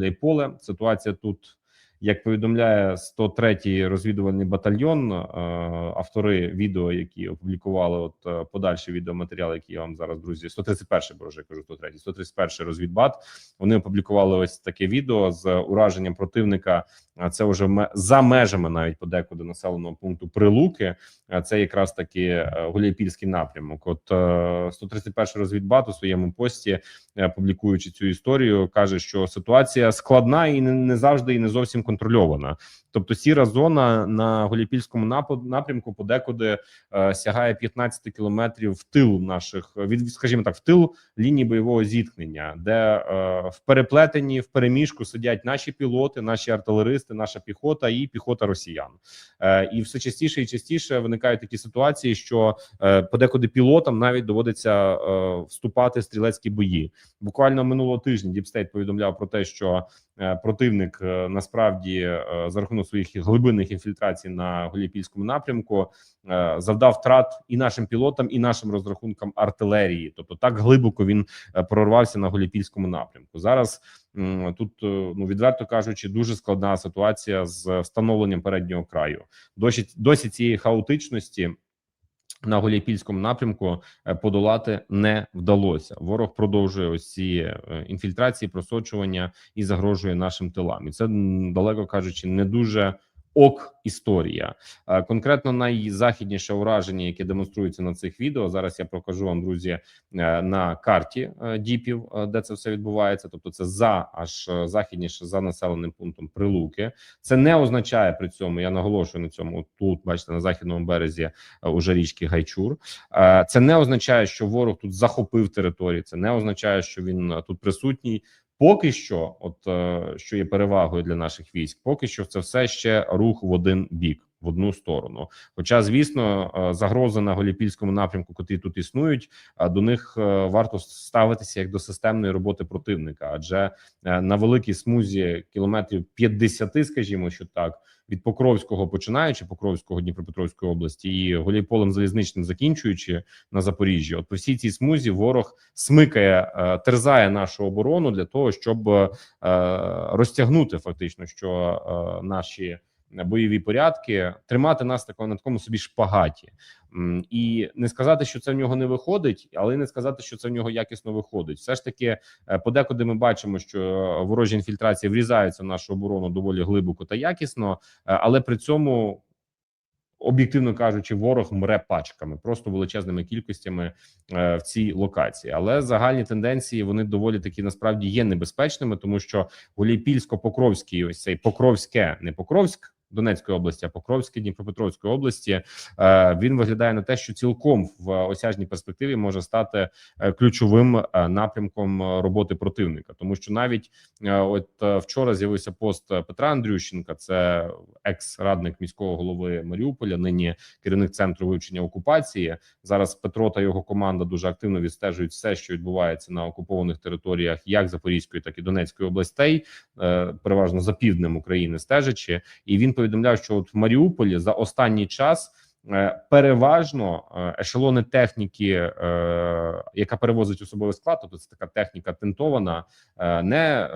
Гуляйполе. Ситуація тут. Як повідомляє 103-й розвідувальний батальйон, е, автори відео, які опублікували, от е, подальші відеоматеріали, які я вам зараз, друзі, 131-й, боже, я кажу 103-й, 131-й розвідбат. Вони опублікували ось таке відео з ураженням противника. Це вже за межами навіть подекуди населеного пункту Прилуки. Це якраз таки е, Гуляйпільський напрямок. От е, 131-й розвідбат у своєму пості, е, публікуючи цю історію, каже, що ситуація складна і не завжди і не зовсім контрольована. Тобто, сіра зона на Гуляйпільському напо- напрямку подекуди е, сягає 15 кілометрів в тил наших від, скажімо так, в тил лінії бойового зіткнення, де е, в переплетенні в переміжку сидять наші пілоти, наші артилеристи, наша піхота і піхота росіян. Е, і все частіше і частіше виникають такі ситуації, що е, подекуди пілотам навіть доводиться е, вступати в стрілецькі бої. Буквально минулого тижня Діпстейт повідомляв про те, що е, противник е, насправді е, за рахунок своїх глибинних інфільтрацій на Голіпільському напрямку е, завдав втрат і нашим пілотам, і нашим розрахункам артилерії. Тобто так глибоко він е, прорвався на Голіпільському напрямку. Зараз тут е, ну відверто кажучи, дуже складна ситуація з встановленням переднього краю. Досі досі цієї хаотичності. На Голіпільському напрямку е, подолати не вдалося. Ворог продовжує ось ці е, інфільтрації, просочування і загрожує нашим тилам. І це далеко кажучи, не дуже ок історія. Е, Конкретно найзахідніше ураження, яке демонструється на цих відео. Зараз я покажу вам, друзі, е, на карті е, діпів, де це все відбувається. Тобто, це за аж західніше за населеним пунктом Прилуки. Це не означає при цьому. Я наголошую на цьому. Тут бачите на західному березі уже річки Гайчур. Це не означає, що ворог тут захопив територію. Це не означає, що він тут присутній. Поки що, от е, що є перевагою для наших військ, поки що це все ще рух в один бік, в одну сторону. Хоча, звісно, е, загрози на Голіпільському напрямку, котрі тут існують, а до них е, варто ставитися як до системної роботи противника, адже е, на великій смузі кілометрів 50, скажімо, що так, від Покровського починаючи Покровського Дніпропетровської області і голіполем залізничним закінчуючи на Запоріжжі. От по всій цій смузі ворог смикає, е, терзає нашу оборону для того, щоб е, розтягнути фактично, що е, наші бойові порядки тримати нас тако на такому собі шпагаті. І не сказати, що це в нього не виходить, але не сказати, що це в нього якісно виходить. Все ж таки, е, подекуди ми бачимо, що ворожі інфільтрації врізаються в нашу оборону доволі глибоко та якісно, е, але при цьому. Об'єктивно кажучи, ворог мре пачками, просто величезними кількостями е, в цій локації. Але загальні тенденції вони доволі такі насправді є небезпечними, тому що Голіпільсько-Покровський, ось цей Покровське, не Покровськ Донецької області, а Покровське Дніпропетровської області. Е, він виглядає на те, що цілком в осяжній перспективі може стати е, ключовим е, напрямком роботи противника, тому що навіть от вчора з'явився пост Петра Андрющенка, це екс-радник міського голови Маріуполя, нині керівник центру вивчення окупації. Зараз Петро та його команда дуже активно відстежують все, що відбувається на окупованих територіях, як Запорізької, так і Донецької областей, переважно за півднем України стежачи. І він повідомляв, що от в Маріуполі за останній час. Е, Переважно е, ешелони техніки, е, яка перевозить особовий склад, тобто це така техніка тентована, не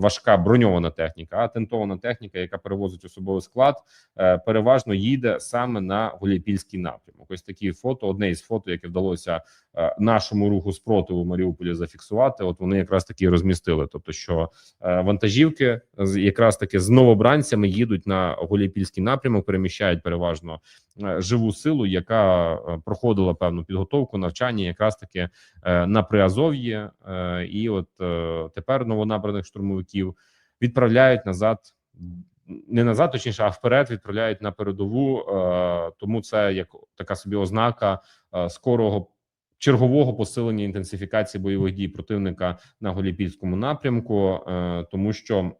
важка броньована техніка, а тентована техніка, яка перевозить особовий склад, переважно їде саме на Гуляйпільський напрямок. Ось такі фото, одне із фото, яке вдалося нашому руху спротиву Маріуполі зафіксувати. От вони якраз таки розмістили. Тобто, що вантажівки якраз таки з новобранцями їдуть на Гуляйпільський напрямок, переміщають переважно живу силу, яка е, проходила певну підготовку, навчання, якраз таки е, на Приазов'ї, е, і от е, тепер новонабраних штурмовиків відправляють назад. Не назад, точніше, а вперед відправляють на передову. Е, тому це як така собі ознака е, скорого чергового посилення інтенсифікації бойових дій противника на Голіпільському напрямку, е, тому що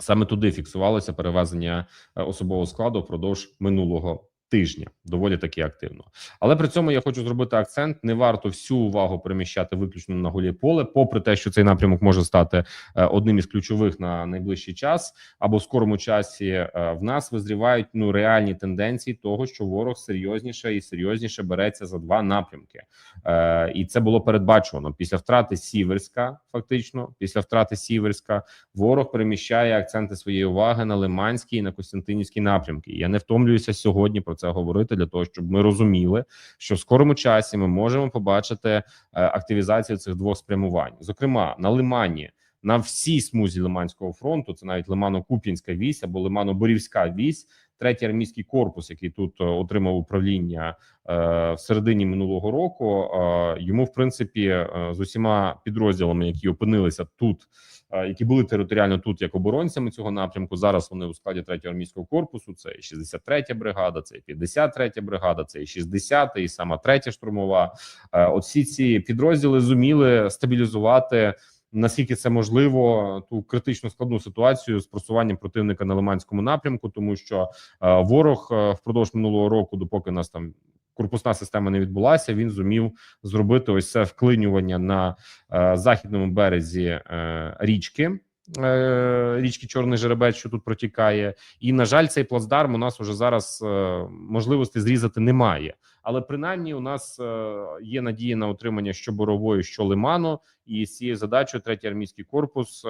саме туди фіксувалося перевезення е, особового складу впродовж минулого Тижня доволі таки активно, але при цьому я хочу зробити акцент: не варто всю увагу переміщати виключно на гуляй-поле, попри те, що цей напрямок може стати е, одним із ключових на найближчий час або в скорому часі. е, В нас визрівають ну реальні тенденції того, що ворог серйозніше і серйозніше береться за два напрямки, Е, і це було передбачено після втрати Сіверська. Фактично, після втрати Сіверська, ворог переміщає акценти своєї уваги на Лиманський і на Костянтинівський напрямки. Я не втомлююся сьогодні про це говорити для того, щоб ми розуміли, що в скорому часі ми можемо побачити е, активізацію цих двох спрямувань, зокрема на Лимані. На всій смузі Лиманського фронту, це навіть Лимано-Куп'янська вісь або Лимано-Борівська вісь, третій армійський корпус, який тут е, отримав управління е, в середині минулого року. Е, йому, в принципі, е, з усіма підрозділами, які опинилися тут, які були територіально тут як оборонцями цього напрямку. Зараз вони у складі третього армійського корпусу. Це і 63-я бригада, це і 53-я бригада, це і 60-та, і сама третя штурмова. От всі ці підрозділи зуміли стабілізувати. Наскільки це можливо, ту критично складну ситуацію з просуванням противника на Лиманському напрямку, тому що е, ворог е, впродовж минулого року, допоки нас там корпусна система не відбулася, він зумів зробити ось це вклинювання на е, західному березі е, річки. е, Річки Чорний Жеребець, що тут протікає, і на жаль, цей плацдарм у нас уже зараз е, можливості зрізати немає. Але принаймні у нас е, є надія на отримання що борової, що лиману, і з цією задачею третій армійський корпус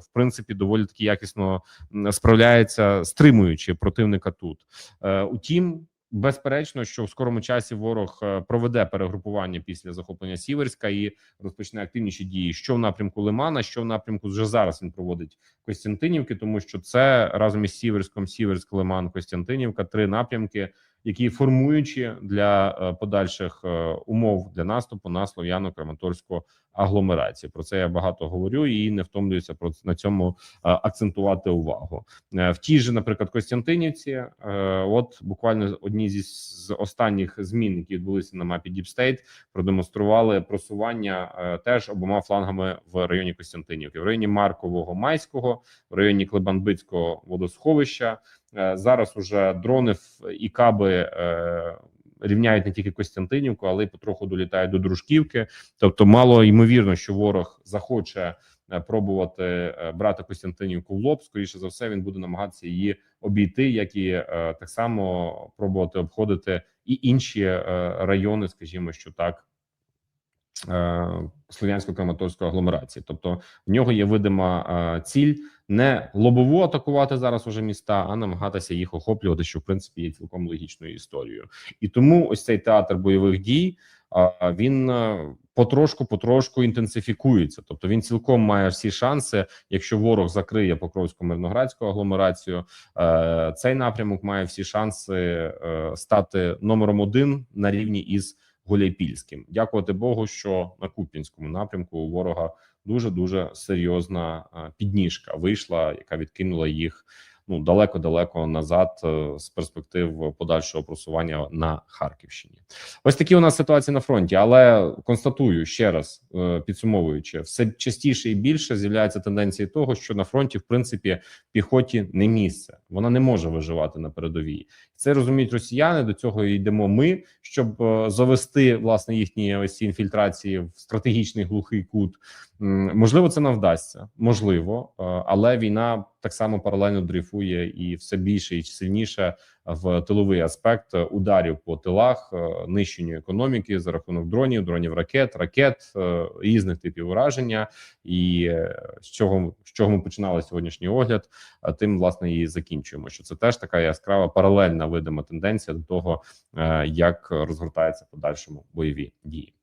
в принципі доволі таки якісно справляється, стримуючи противника тут. Утім, безперечно, що в скорому часі ворог е, проведе перегрупування після захоплення Сіверська і розпочне активніші дії, що в напрямку Лимана, що в напрямку вже зараз він проводить Костянтинівки, тому що це разом із Сіверськом, Сіверськ, Лиман, Костянтинівка, три напрямки, які формуючі для е, подальших е, умов для наступу на слов'яно-краматорську агломерацію. Про це я багато говорю і не втомлююся про на цьому е, акцентувати увагу. В тій же, наприклад, Костянтинівці, от буквально одні зі з останніх змін, які відбулися на мапі State, продемонстрували просування теж обома флангами в районі Костянтинівки, в районі Маркового Майського, в районі Клебанбицького водосховища. Е, Зараз уже дрони і каби е, рівняють не тільки Костянтинівку, але й потроху долітають до Дружківки. Тобто, мало ймовірно, що ворог захоче е, пробувати брати Костянтинівку в лоб. Скоріше за все, він буде намагатися її обійти, як і так само пробувати обходити і інші райони, скажімо, що так. Е, Слов'янсько-Краматорської агломерації, тобто в нього є видима е, ціль не лобово атакувати зараз уже міста, а намагатися їх охоплювати, що в принципі є цілком логічною історією. І тому ось цей театр бойових дій він е, потрошку потрошку інтенсифікується. Тобто він цілком має всі шанси, якщо ворог закриє Покровську мирноградську агломерацію, цей напрямок має всі шанси стати номером один на рівні із Гуляйпільським. Дякувати Богу, що на Куп'янському напрямку у ворога дуже дуже серйозна е, підніжка вийшла, яка відкинула їх ну далеко-далеко назад е, з перспектив подальшого просування на Харківщині. Ось такі у нас ситуації на фронті. Але констатую ще раз, е, підсумовуючи, все частіше і більше з'являються тенденції того, що на фронті, в принципі, піхоті не місце. Вона не може виживати на передовій. Це розуміють росіяни. До цього йдемо ми, щоб е, завести власне їхні ось ці інфільтрації в стратегічний глухий кут. Можливо, це нам вдасться, можливо, е, але війна так само паралельно дрейфує і все більше і сильніше в тиловий аспект ударів по тилах, е, нищенню економіки за рахунок дронів, дронів ракет, ракет е, різних типів ураження. І е, з чого з чого ми починали сьогоднішній огляд, тим власне і закінчуємо. Що це теж така яскрава паралельна видима тенденція до того, як розгортаються подальшому бойові дії.